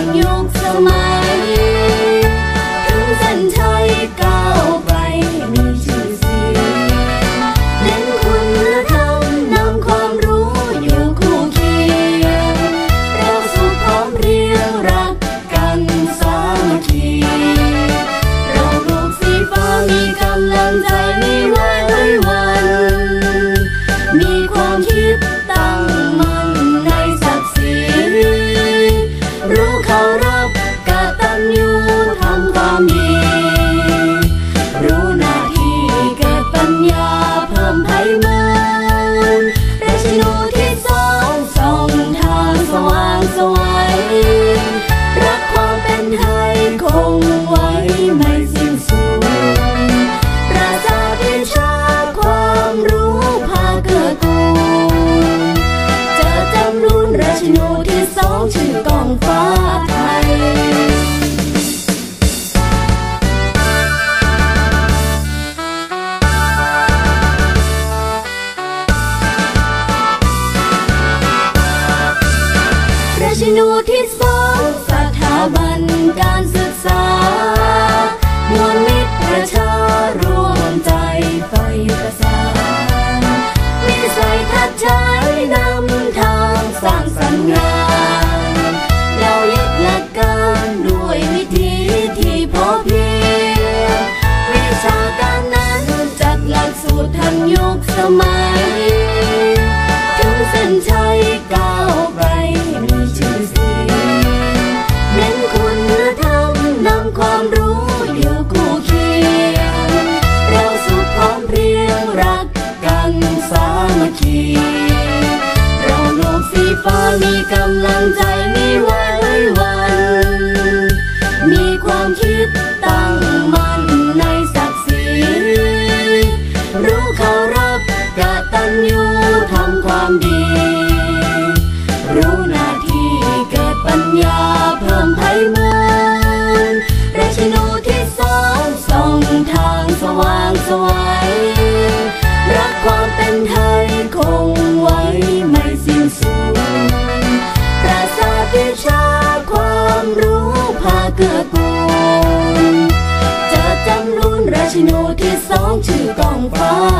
senyum semai. ชนูที่สองชื่อกองฟ้าไทยราชนูที่สองสถาบันการศึกษามวลมิตรประชารวมใจไฟประสานมีใส่ทัดใช้น ทันยุคสมัย ถึงเส้นชัยก้าวไปมีชื่อเสียงเน้นคุณธรรมนำความรู้อยู่คู่เคียงเราสุขพร้อมเพรียงรักกันสามัคคี เราลูกสีฟ้ามีกำลังใจมีวันวั กิดปัญญาเพิ่มไพมูลราชินูที่สองส่องทางสว่างสวัยรักความเป็นไทยคงไว้ไม่สิ้นสุดปราศาสตร์วิชาความรู้พาเกื้อกูลเจอจำรุนราชินูที่สองชื่อกองฟ้า